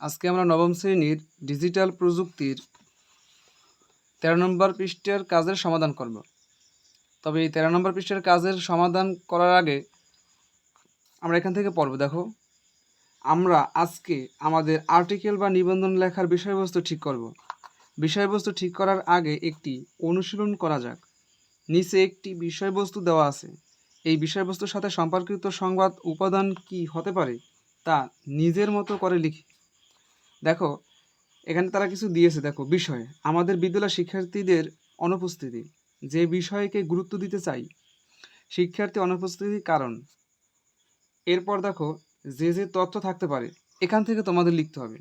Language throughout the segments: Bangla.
আজকে আমরা নবম শ্রেণির ডিজিটাল প্রযুক্তির তেরো নম্বর পৃষ্ঠের কাজের সমাধান করব। তবে এই তেরো নম্বর পৃষ্ঠের কাজের সমাধান করার আগে আমরা এখান থেকে পড়ব। দেখো, আমরা আজকে আমাদের আর্টিকেল বা নিবন্ধন লেখার বিষয়বস্তু ঠিক করব। বিষয়বস্তু ঠিক করার আগে একটি অনুশীলন করা যাক। নিচে একটি বিষয়বস্তু দেওয়া আছে। এই বিষয়বস্তুর সাথে সম্পর্কিত সংবাদ উপাদান কি হতে পারে তা নিজের মতো করে লিখি। দেখো, এখানে তারা কিছু দিয়েছে, দেখো, বিষয়। আমাদের বিদ্যালয় শিক্ষার্থীদের অনুপস্থিতি। যে বিষয়কে গুরুত্ব দিতে চাই শিক্ষার্থী অনুপস্থিতির কারণ। এরপর দেখো, যে যে তথ্য থাকতে পারে, এখান থেকে তোমাদের লিখতে হবে।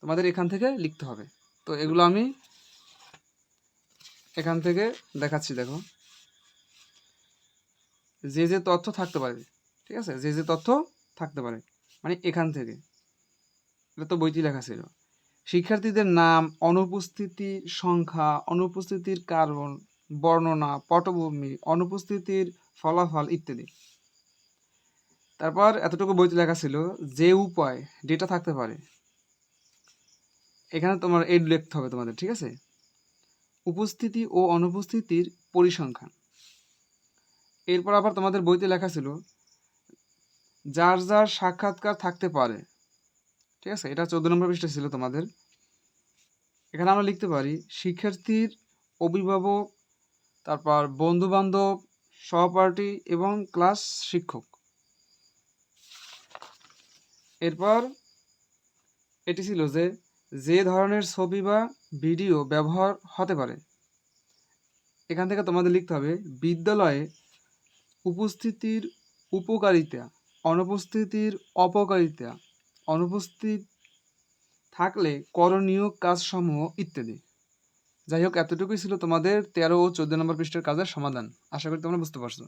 তোমাদের এখান থেকে লিখতে হবে। তো এগুলো আমি এখান থেকে দেখাচ্ছি, দেখো। যে যে তথ্য থাকতে পারে, ঠিক আছে? যে যে তথ্য থাকতে পারে মানে এখান থেকে। এটা তো বইটি লেখা ছিল। শিক্ষার্থীদের নাম, অনুপস্থিতি সংখ্যা, অনুপস্থিতির কারণ, বর্ণনা, পটভূমি, অনুপস্থিতির ফলাফল ইত্যাদি। তারপর এতটুকু বইতে লেখা ছিল যে উপায় ডেটা থাকতে পারে। এখানে তোমার এড লিখতে হবে তোমাদের, ঠিক আছে? উপস্থিতি ও অনুপস্থিতির পরিসংখ্যান। এরপর আবার তোমাদের বইতে লেখা ছিল, যার যার সাক্ষাৎকার থাকতে পারে ঠিক আছে? এটা চোদ্দ নম্বর পৃষ্ঠা ছিল তোমাদের। এখানে আমরা লিখতে পারি, শিক্ষার্থীর অভিভাবক, তারপর বন্ধু বান্ধব সহপাঠী এবং ক্লাস শিক্ষক। এরপর এটি ছিল যে যে ধরনের ছবি বা ভিডিও ব্যবহার হতে পারে, এখান থেকে তোমাদের লিখতে হবে, বিদ্যালয়ে উপস্থিতির উপকারিতা, অনুপস্থিতির অপকারিতা অনুপস্থিত থাকলে করণীয় কাজসমূহ ইত্যাদি। যাই হোক, এতটুকুই ছিল তোমাদের তেরো ও চোদ্দ নম্বর পৃষ্ঠের কাজের সমাধান। আশা করি তোমরা বুঝতে পারছ।